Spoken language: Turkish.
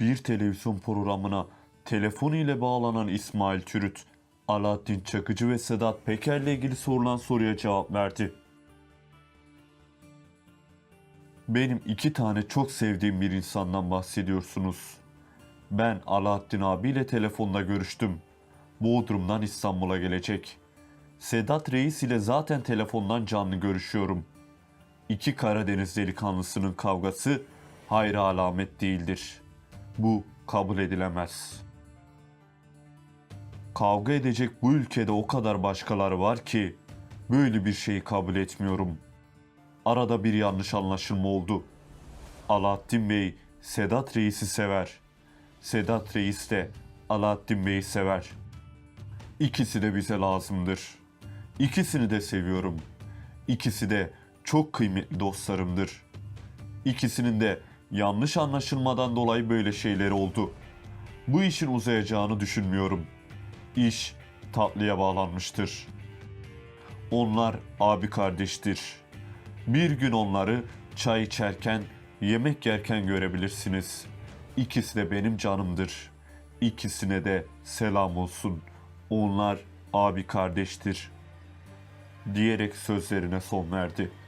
Bir televizyon programına telefon ile bağlanan İsmail Türüt, Alaaddin Çakıcı ve Sedat Peker'le ilgili sorulan soruya cevap verdi. Benim iki tane çok sevdiğim bir insandan bahsediyorsunuz. Ben Alaaddin abiyle telefonda görüştüm. Bodrum'dan İstanbul'a gelecek. Sedat Reis ile zaten telefondan canlı görüşüyorum. İki Karadeniz delikanlısının kavgası hayra alamet değildir. Bu kabul edilemez. Kavga edecek bu ülkede o kadar başkaları var ki böyle bir şeyi kabul etmiyorum. Arada bir yanlış anlaşılma oldu. Alaaddin Bey Sedat Reis'i sever. Sedat Reis de Alaaddin Bey'i sever. İkisi de bize lazımdır. İkisini de seviyorum. İkisi de çok kıymetli dostlarımdır. İkisinin de yanlış anlaşılmadan dolayı böyle şeyler oldu. Bu işin uzayacağını düşünmüyorum. İş tatlıya bağlanmıştır. Onlar abi kardeştir. Bir gün onları çay içerken, yemek yerken görebilirsiniz. İkisi de benim canımdır. İkisine de selam olsun. Onlar abi kardeştir. Diyerek sözlerine son verdi.''